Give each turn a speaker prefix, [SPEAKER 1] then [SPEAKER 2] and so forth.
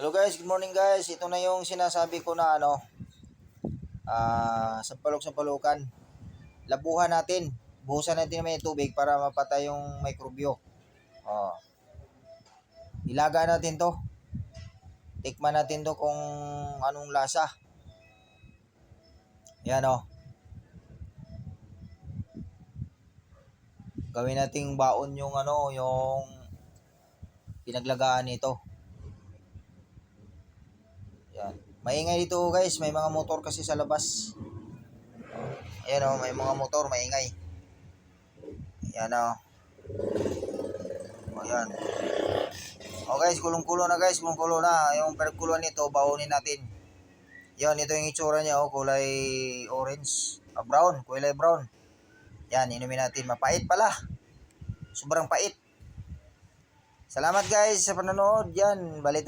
[SPEAKER 1] Hello guys, good morning guys. Ito na yung sinasabi ko na ano, ah, sampalok sa palukan. Labuhan natin. Buhusan natin may tubig para mapatay yung mikrobyo. Oh. Ilaga natin to. Tikman natin to kung anong lasa. Yan oh. Gawin nating baon yung ano, yung pinaglagaan nito. Yan. Maingay dito guys, may mga motor kasi sa labas. Ayan o, may mga motor, maingay. Yan o. Ayan. O guys, kulong-kulo na guys, kulong-kulo na. Yung pinagkuluan nito, baonin natin. Yan, ito yung itsura niya, oh, kulay orange. Ah, brown, kulay brown. Yan, inumin natin. Mapait pala. Sobrang pait. Salamat guys sa panonood. Yan, balita